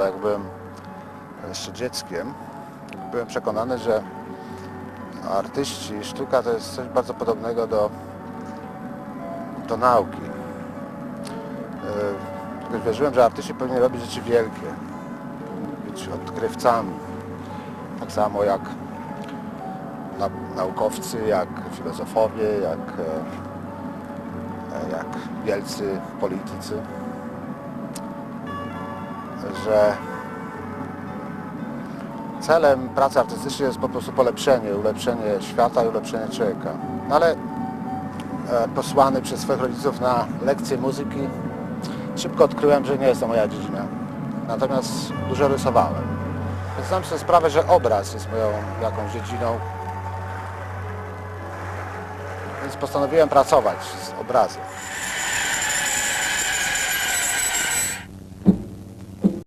bo jak byłem jeszcze dzieckiem, byłem przekonany, że artyści, sztuka to jest coś bardzo podobnego do, do nauki. Yy, Jakoś wierzyłem, że artyści powinni robić rzeczy wielkie, być odkrywcami. Tak samo jak na, naukowcy, jak filozofowie, jak, e, jak wielcy politycy, że celem pracy artystycznej jest po prostu polepszenie, ulepszenie świata i ulepszenie człowieka. No ale e, posłany przez swoich rodziców na lekcje muzyki, szybko odkryłem, że nie jest to moja dziedzina. Natomiast dużo rysowałem. Więc zdałem sobie sprawę, że obraz jest moją jakąś dziedziną. Więc postanowiłem pracować z obrazem.